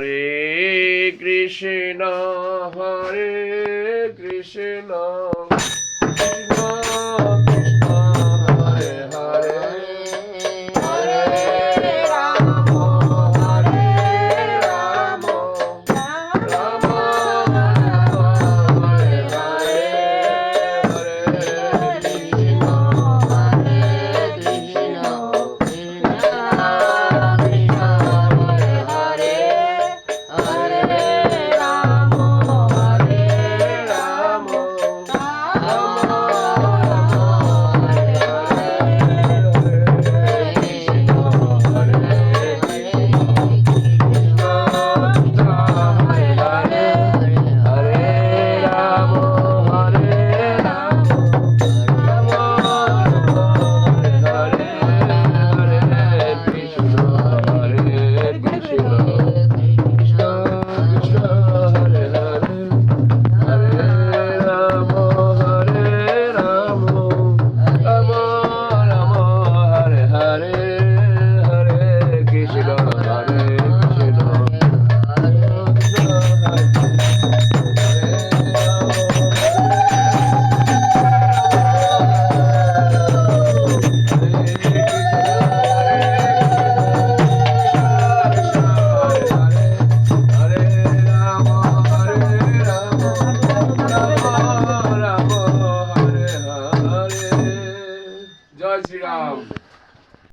Hare Krishna Hare Krishna. Jorge Alves.